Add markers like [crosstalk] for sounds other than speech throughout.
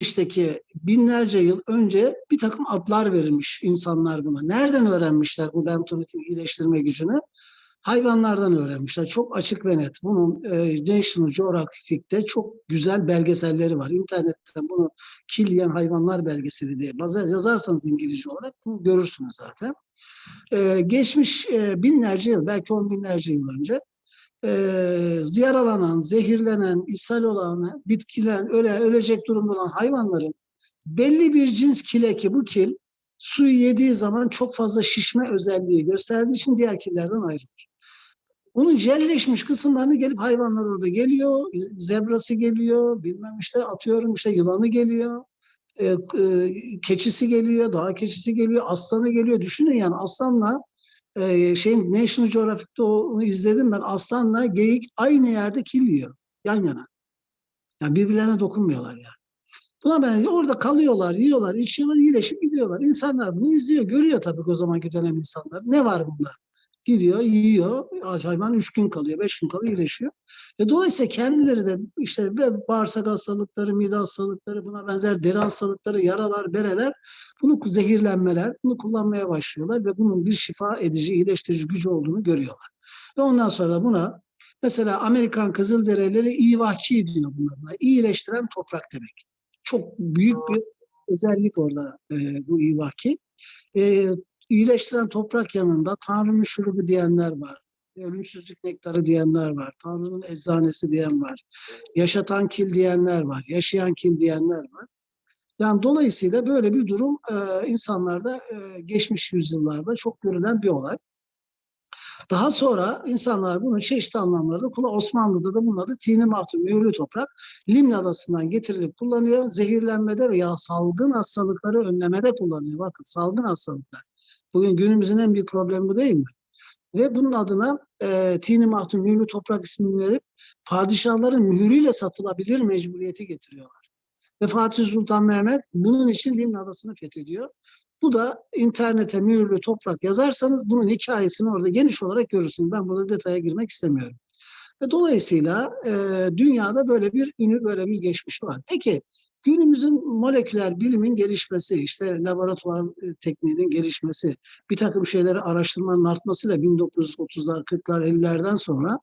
geçmişteki binlerce yıl önce bir takım adlar verilmiş insanlar buna. Nereden öğrenmişler bu bentoniti iyileştirme gücünü? Hayvanlardan öğrenmişler. Çok açık ve net. Bunun e, National Geographic'te çok güzel belgeselleri var. İnternetten bunu kil hayvanlar belgeseli diye yazarsanız İngilizce olarak bunu görürsünüz zaten. E, geçmiş e, binlerce yıl, belki on binlerce yıl önce e, yaralanan, zehirlenen, ishal olan, bitkiler, öle, ölecek durumda olan hayvanların belli bir cins kile ki bu kil suyu yediği zaman çok fazla şişme özelliği gösterdiği için diğer killerden ayrılır. Onun jelleşmiş kısımlarını gelip hayvanlar orada geliyor, zebrası geliyor, bilmem işte atıyorum işte yılanı geliyor, e, e, keçisi geliyor, dağ keçisi geliyor, aslanı geliyor. Düşünün yani aslanla e, şey National Geographic'te onu izledim ben. Aslanla geyik aynı yerde kiliyor. Yan yana. Yani birbirlerine dokunmuyorlar yani. Buna ben orada kalıyorlar, yiyorlar, içiyorlar, iyileşip gidiyorlar. İnsanlar bunu izliyor, görüyor tabii o zamanki dönem insanlar. Ne var bunda? Giriyor, yiyor, hayvan üç gün kalıyor, beş gün kalıyor, iyileşiyor. Ve dolayısıyla kendileri de işte bağırsak hastalıkları, mide hastalıkları, buna benzer deri hastalıkları, yaralar, bereler, bunu zehirlenmeler, bunu kullanmaya başlıyorlar ve bunun bir şifa edici, iyileştirici gücü olduğunu görüyorlar. Ve ondan sonra buna mesela Amerikan Kızılderilileri iyivahçi diyor bunlarına. İyileştiren toprak demek. Çok büyük bir özellik orada e, bu iyivahki. E, iyileştiren toprak yanında Tanrı'nın şurubu diyenler var. Ölümsüzlük nektarı diyenler var. Tanrı'nın eczanesi diyen var. Yaşatan kil diyenler var. Yaşayan kil diyenler var. Yani dolayısıyla böyle bir durum e, insanlarda e, geçmiş yüzyıllarda çok görülen bir olay. Daha sonra insanlar bunu çeşitli anlamlarda kullan. Osmanlı'da da bunun adı tini mahtum, mühürlü toprak. Limni adasından getirilip kullanıyor. Zehirlenmede veya salgın hastalıkları önlemede kullanıyor. Bakın salgın hastalıklar. Bugün günümüzün en büyük problemi bu değil mi? Ve bunun adına e, tini mahtum, mühürlü toprak ismini verip padişahların mühürüyle satılabilir mecburiyeti getiriyorlar. Ve Fatih Sultan Mehmet bunun için Limni Adası'nı fethediyor. Bu da internete mühürlü toprak yazarsanız bunun hikayesini orada geniş olarak görürsünüz. Ben burada detaya girmek istemiyorum. Ve dolayısıyla e, dünyada böyle bir ünü, böyle bir geçmiş var. Peki günümüzün moleküler bilimin gelişmesi, işte laboratuvar e, tekniğinin gelişmesi, bir takım şeyleri araştırmanın artmasıyla 1930'lar, 40'lar, 50'lerden sonra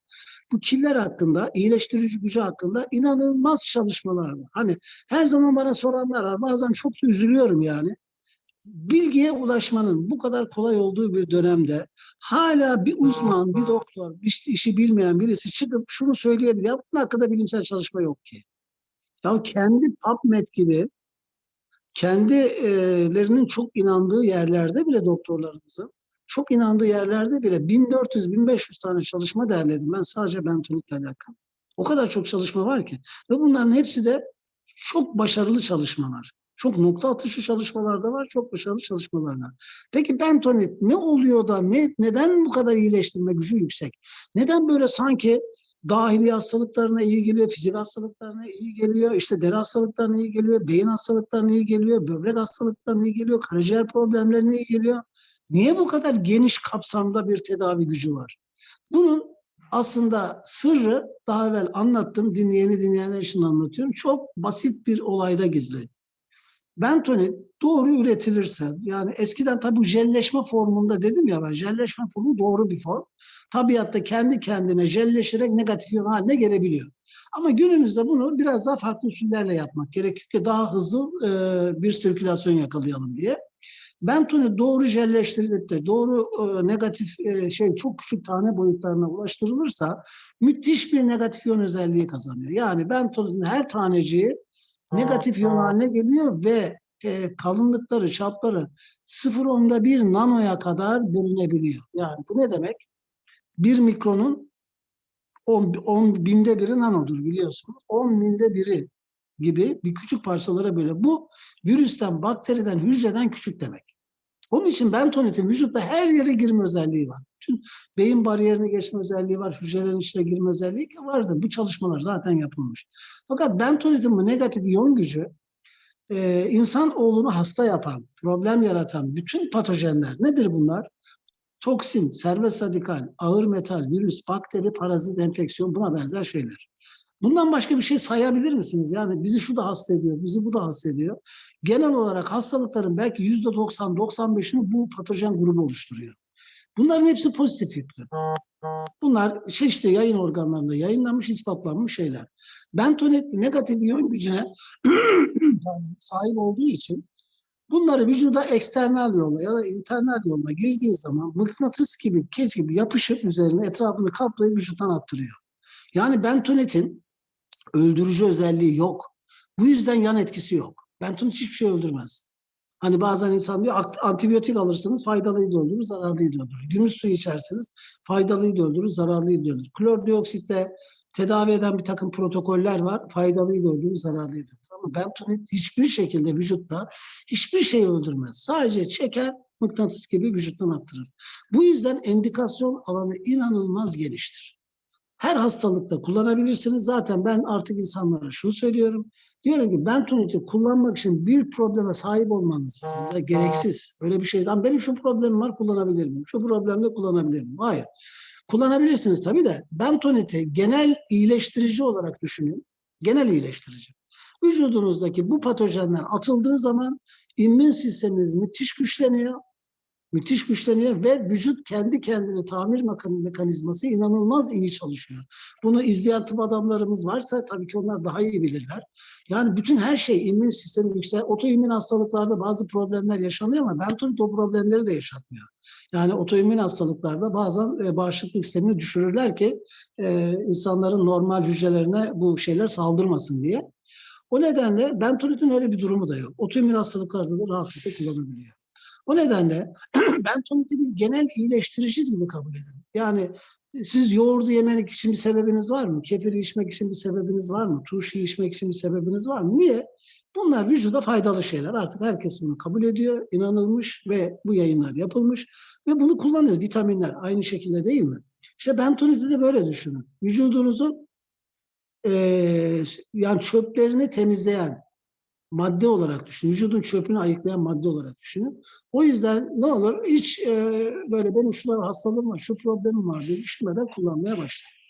bu killer hakkında, iyileştirici gücü hakkında inanılmaz çalışmalar var. Hani her zaman bana soranlar var. Bazen çok da üzülüyorum yani bilgiye ulaşmanın bu kadar kolay olduğu bir dönemde hala bir uzman, bir doktor, bir işi bilmeyen birisi çıkıp şunu söyleyebilir. Ya bunun hakkında bilimsel çalışma yok ki. Ya kendi PubMed gibi kendilerinin çok inandığı yerlerde bile doktorlarımızın çok inandığı yerlerde bile 1400-1500 tane çalışma derledim ben sadece bentonikle alakalı. O kadar çok çalışma var ki. Ve bunların hepsi de çok başarılı çalışmalar. Çok nokta atışı çalışmalar da var, çok başarılı çalışmalar var. Peki bentonit ne oluyor da ne, neden bu kadar iyileştirme gücü yüksek? Neden böyle sanki dahili hastalıklarına iyi geliyor, fizik hastalıklarına iyi geliyor, işte deri hastalıklarına iyi geliyor, beyin hastalıklarına iyi geliyor, böbrek hastalıklarına iyi geliyor, karaciğer problemlerine iyi geliyor. Niye bu kadar geniş kapsamda bir tedavi gücü var? Bunun aslında sırrı daha evvel anlattım, dinleyeni dinleyenler için anlatıyorum. Çok basit bir olayda gizli. Bentonit doğru üretilirse yani eskiden tabii bu jelleşme formunda dedim ya ben jelleşme formu doğru bir form. Tabiatta kendi kendine jelleşerek negatif iyon haline gelebiliyor. Ama günümüzde bunu biraz daha farklı usullerle yapmak gerekiyor ki daha hızlı e, bir sirkülasyon yakalayalım diye. Bentonit doğru jelleştirilip de doğru e, negatif e, şey çok küçük tane boyutlarına ulaştırılırsa müthiş bir negatif iyon özelliği kazanıyor. Yani bentonitin her taneciği negatif iyon haline geliyor ve e, kalınlıkları, çapları 0.1 bir nanoya kadar bölünebiliyor. Yani bu ne demek? Bir mikronun 10, 10 binde biri nanodur biliyorsunuz. 10 binde biri gibi bir küçük parçalara böyle. Bu virüsten, bakteriden, hücreden küçük demek. Onun için bentonitin vücutta her yere girme özelliği var. Bütün beyin bariyerini geçme özelliği var, hücrelerin içine girme özelliği vardı. Bu çalışmalar zaten yapılmış. Fakat bentonitin bu negatif iyon gücü e, insan oğlunu hasta yapan, problem yaratan bütün patojenler nedir bunlar? Toksin, serbest radikal, ağır metal, virüs, bakteri, parazit, enfeksiyon buna benzer şeyler. Bundan başka bir şey sayabilir misiniz? Yani bizi şu da hasta ediyor, bizi bu da hasta ediyor. Genel olarak hastalıkların belki yüzde 90-95'ini bu patojen grubu oluşturuyor. Bunların hepsi pozitif yüklü. Bunlar çeşitli yayın organlarında yayınlanmış, ispatlanmış şeyler. Bentonit negatif iyon gücüne [clears throat] sahip olduğu için bunları vücuda eksternal yolla ya da internal yolla girdiği zaman mıknatıs gibi, kez gibi yapışıp üzerine etrafını kaplayıp vücuttan attırıyor. Yani bentonitin öldürücü özelliği yok. Bu yüzden yan etkisi yok. Bentonit hiçbir şey öldürmez. Hani bazen insan diyor "Ant- antibiyotik alırsanız faydalıyı da öldürür, zararlıyı da öldürür. Gümüş suyu içerseniz faydalıyı da öldürür, zararlıyı da öldürür. Klordioksitle tedavi eden bir takım protokoller var. Faydalıyı da öldürür, zararlıyı da öldürür. Ama bentonit hiçbir şekilde vücutta hiçbir şeyi öldürmez. Sadece çeker, mıknatıs gibi vücuttan attırır. Bu yüzden endikasyon alanı inanılmaz geniştir. Her hastalıkta kullanabilirsiniz. Zaten ben artık insanlara şunu söylüyorum. Diyorum ki bentoniti kullanmak için bir probleme sahip olmanız da gereksiz. Öyle bir şeyden benim şu problemim var kullanabilir miyim? Şu problemde kullanabilir miyim? Hayır. Kullanabilirsiniz tabii de bentoniti genel iyileştirici olarak düşünün. Genel iyileştirici. Vücudunuzdaki bu patojenler atıldığı zaman immün sisteminiz müthiş güçleniyor. Müthiş güçleniyor ve vücut kendi kendine tamir mekan- mekanizması inanılmaz iyi çalışıyor. Bunu izleyen tıp adamlarımız varsa tabii ki onlar daha iyi bilirler. Yani bütün her şey immün sistemi yüksel. Otoimmün hastalıklarda bazı problemler yaşanıyor ama bentonit o problemleri de yaşatmıyor. Yani otoimmün hastalıklarda bazen e, bağışıklık sistemini düşürürler ki e, insanların normal hücrelerine bu şeyler saldırmasın diye. O nedenle bentonitin öyle bir durumu da yok. Otoimmün hastalıklarda da rahatlıkla kullanabiliyor. O nedenle [clears throat] bentoniti bir genel iyileştirici gibi kabul edin. Yani siz yoğurdu yemek için bir sebebiniz var mı? Kefiri içmek için bir sebebiniz var mı? Turşu içmek için bir sebebiniz var mı? Niye? Bunlar vücuda faydalı şeyler. Artık herkes bunu kabul ediyor, inanılmış ve bu yayınlar yapılmış ve bunu kullanıyor. Vitaminler aynı şekilde değil mi? İşte bentoniti de böyle düşünün. Vücudunuzun eee yani çöplerini temizleyen madde olarak düşünün. Vücudun çöpünü ayıklayan madde olarak düşünün. O yüzden ne olur hiç eee, böyle benim şunlar hastalığım var, şu problemim var diye düşünmeden kullanmaya başlayın.